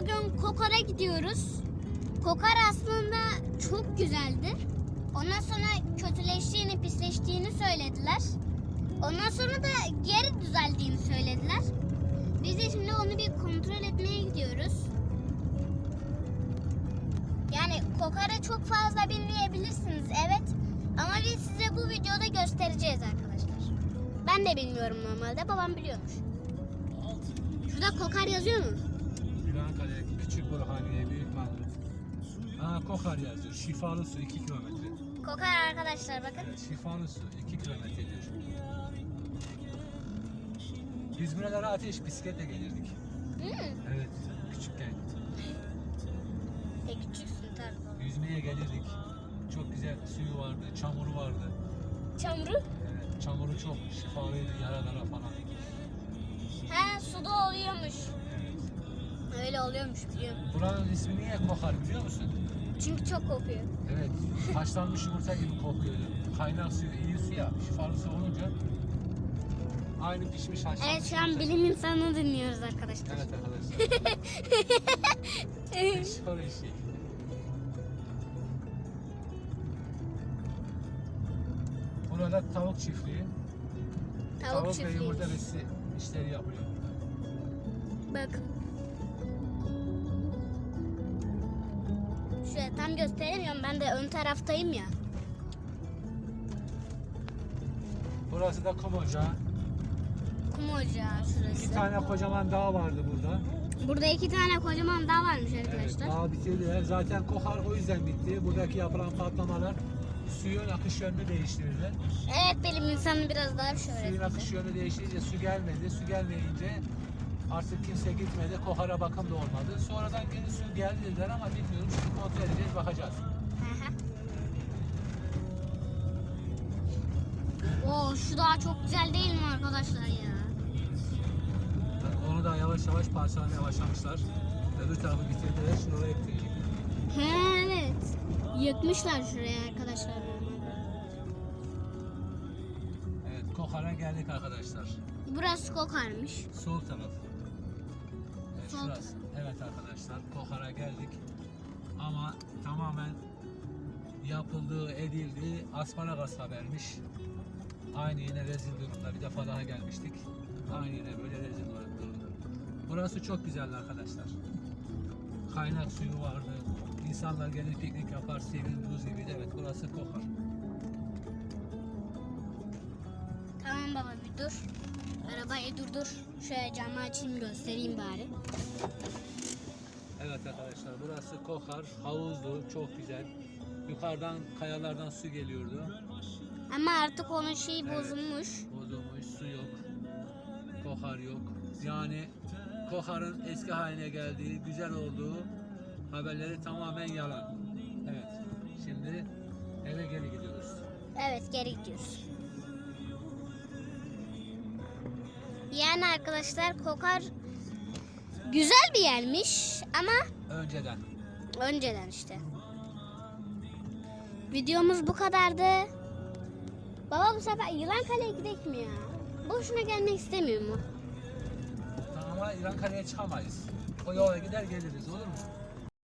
bugün Kokar'a gidiyoruz. Kokar aslında çok güzeldi. Ondan sonra kötüleştiğini, pisleştiğini söylediler. Ondan sonra da geri düzeldiğini söylediler. Biz de şimdi onu bir kontrol etmeye gidiyoruz. Yani Kokar'a çok fazla bilmeyebilirsiniz evet. Ama biz size bu videoda göstereceğiz arkadaşlar. Ben de bilmiyorum normalde. Babam biliyormuş. Şurada Kokar yazıyor mu? Gülhankale, Küçük Burhaniye, Büyük Mahmut. Ha Kokar yazıyor. Şifalı su 2 kilometre. Kokar arkadaşlar bakın. Evet, şifalı su 2 kilometre diyor. Biz buralara ateş bisikletle gelirdik. Hmm. Evet, küçükken. E küçüksün tarzı. Yüzmeye gelirdik. Çok güzel suyu vardı, çamuru vardı. Çamuru? Evet, çamuru çok şifalıydı yaralara falan. He suda oluyormuş. Öyle oluyormuş biliyorum. Buranın ismi niye kokar biliyor musun? Çünkü çok kokuyor. Evet, haşlanmış yumurta gibi kokuyordu. Kaynak suyu, iyi su ya, şifalı su olunca aynı pişmiş haşlanmış Evet şu an yumurta. bilim insanını dinliyoruz arkadaşlar. Evet arkadaşlar. Psikoloji. Burada tavuk çiftliği. Tavuk ve çiftliği. yumurta besi işleri yapılıyor. Bakın. Şöyle tam gösteremiyorum. Ben de ön taraftayım ya. Burası da kum ocağı. Kum ocağı şurası. İki tane kocaman dağ vardı burada. Burada iki tane kocaman dağ varmış Evet, arkadaşlar. dağ bitirdiler. Zaten Kohar o yüzden bitti. Buradaki yapılan patlamalar suyun akış yönünü değiştirdi. Evet bilim insanı biraz daha şöyle. Suyun akış yönü değişince su gelmedi. Su gelmeyince artık kimse gitmedi. Kohara bakım da olmadı. Sonradan geri su geldi dediler ama bilmiyorum. Şimdi kontrol edeceğiz, bakacağız. Oo şu dağ çok güzel değil mi arkadaşlar ya? Onu da yavaş yavaş parçalamaya başlamışlar. Öbür tarafı bitirdiler. Şimdi oraya bitirecek. He evet. Yıkmışlar şuraya arkadaşlar. Evet, Kohar'a geldik arkadaşlar. Burası kokarmış. Sol taraf. Şurası. Evet arkadaşlar, Kohar'a geldik. Ama tamamen yapıldığı, edildiği asparagas habermiş. Aynı yine rezil durumda. Bir defa daha gelmiştik. Aynı yine böyle rezil durumda. Burası çok güzeldi arkadaşlar. Kaynak suyu vardı. İnsanlar gelir piknik yapar, sevin buz gibiydi. Evet burası Kohar. Tamam baba bir dur. Arabayı durdur. Şöyle camı açayım göstereyim bari. Evet arkadaşlar burası Kohar. Havuzlu, çok güzel. Yukarıdan kayalardan su geliyordu. Ama artık onun şeyi Evet. bozulmuş. Bozulmuş, su yok. Kohar yok. Yani Kohar'ın eski haline geldiği, güzel olduğu haberleri tamamen yalan. Evet. Şimdi eve geri gidiyoruz. Evet geri gidiyoruz. Yani arkadaşlar kokar güzel bir yermiş ama Önceden. önceden işte. Videomuz bu kadardı. Baba bu sefer Yılan Kale'ye gidelim mi ya? Boşuna gelmek istemiyor mu? Ama İran Kale'ye çıkamayız. O yola gider geliriz olur mu?